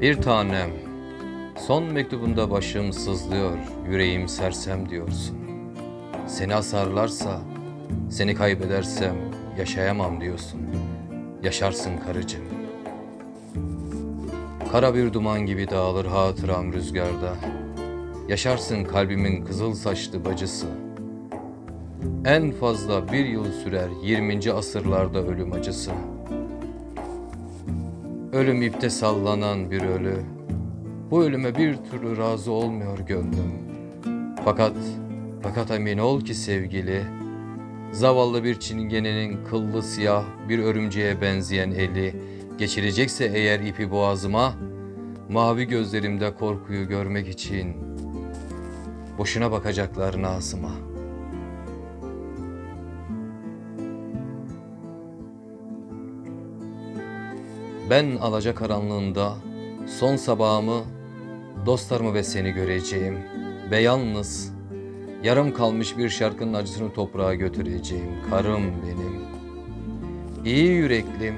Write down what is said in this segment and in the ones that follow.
Bir tanem, son mektubunda başım sızlıyor, yüreğim sersem diyorsun. Seni asarlarsa, seni kaybedersem yaşayamam diyorsun. Yaşarsın karıcığım. Kara bir duman gibi dağılır hatıram rüzgarda. Yaşarsın kalbimin kızıl saçlı bacısı. En fazla bir yıl sürer 20. asırlarda ölüm acısı. Ölüm ipte sallanan bir ölü. Bu ölüme bir türlü razı olmuyor gönlüm. Fakat, fakat emin ol ki sevgili, zavallı bir çingenenin kıllı siyah bir örümceğe benzeyen eli geçirecekse eğer ipi boğazıma, mavi gözlerimde korkuyu görmek için boşuna bakacaklar Nazım'a. Ben alacakaranlığında son sabahımı dostlarımı ve seni göreceğim ve yalnız yarım kalmış bir şarkının acısını toprağa götüreceğim karım benim. İyi yüreklim,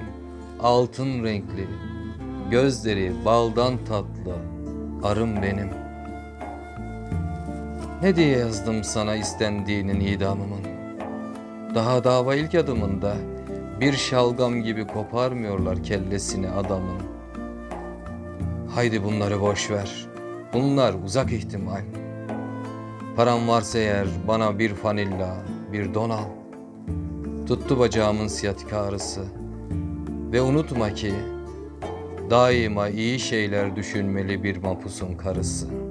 altın renkli, gözleri baldan tatlı, arım benim. Ne diye yazdım sana istendiğinin idamımın? Daha dava ilk adımında bir şalgam gibi koparmıyorlar kellesini adamın. Haydi bunları boş ver. Bunlar uzak ihtimal. Param varsa eğer bana bir fanilla, bir don al. Tuttu bacağımın siyatik ağrısı. Ve unutma ki daima iyi şeyler düşünmeli bir mapusun karısı.''